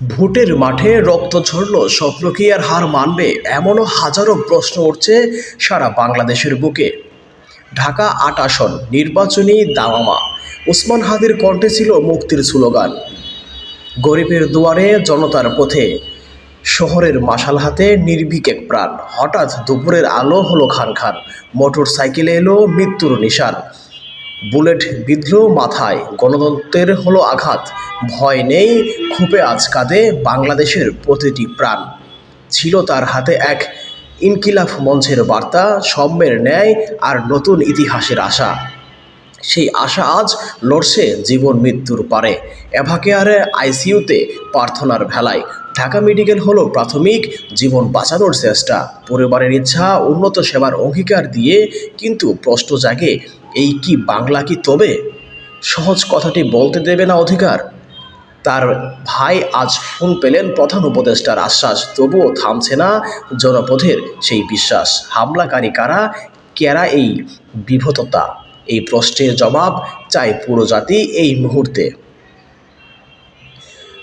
ভোটের মাঠে রক্ত ঝরল স্বপ্ন কি আর হার মানবে এমনও হাজারো প্রশ্ন উঠছে সারা বাংলাদেশের বুকে। ঢাকা আট আসন, নির্বাচনী দামামা ওসমান হাদির কণ্ঠে ছিল মুক্তির স্লোগান। গরিবের দুয়ারে জনতার পথে, শহরের মাশাল হাতে নির্ভীক এক প্রাণ। হঠাৎ দুপুরের আলো হলো খান খান মোটর সাইকেলে এলো মৃত্যুর নিশান। বুলেট বিঁধল মাথায়, গণতন্ত্রের হলো আঘাত। ভয় নেই খুপে আজ কাঁদে বাংলাদেশের প্রতিটি প্রাণ। ছিল তার হাতে এক ইনকিলাফ মঞ্চের বার্তা, সম্যের ন্যায় আর নতুন ইতিহাসের আশা। সেই আশা আজ লড়ছে জীবন মৃত্যুর পারে। এভাকেয়ারে আইসিইউতে প্রার্থনার ভেলায়। ঢাকা মেডিকেল হলো প্রাথমিক, জীবন বাঁচানোর চেষ্টা। পরিবারের ইচ্ছা, উন্নত সেবার অঙ্গীকার দিয়ে কিন্তু প্রশ্ন জাগে এই কি বাংলা কি তবে? সহজ কথাটি বলতে দেবে না অধিকার। তার ভাই আজ ফোন পেলেন প্রধান উপদেষ্টার আশ্বাস, তবুও থামছে না জনপথের সেই বিশ্বাস। হামলাকারী কারা? কেরা এই বিভততা? এই প্রশ্নের জবাব চায় পুরো জাতি এই মুহূর্তে।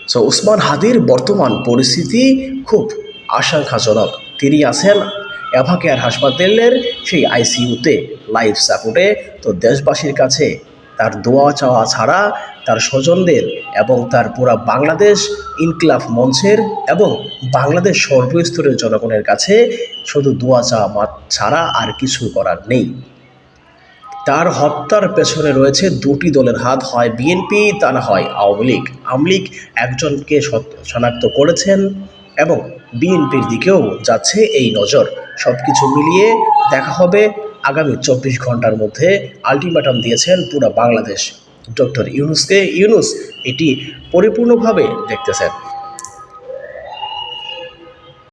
সো, উসমান হাদির বর্তমান পরিস্থিতি খুব আশঙ্কাজনক। তিনি আছেন এভা কেয়ার হাসপাতালের সেই আইসিইউতে লাইফ সাপোর্টে তো দেশবাসীর কাছে তার দোয়া চাওয়া ছাড়া তার স্বজনদের এবং তার পুরা বাংলাদেশ ইনকলাফ মঞ্চের এবং বাংলাদেশ সর্বস্তরের জনগণের কাছে শুধু দোয়া চাওয়া ছাড়া আর কিছু করার নেই। তার হত্যার পেছনে রয়েছে দুটি দলের হাত। হয় বিএনপি, তা না হয় আওয়ামী লীগ। আওয়ামী লীগ একজনকে শনাক্ত করেছেন এবং বিএনপির দিকেও যাচ্ছে এই নজর। সব কিছু মিলিয়ে দেখা হবে আগামী চব্বিশ ঘণ্টার মধ্যে। আলটিমেটাম দিয়েছেন পুরো বাংলাদেশ। ডক্টর ইউনুসকে, ইউনুস এটি পরিপূর্ণভাবে দেখতেছেন।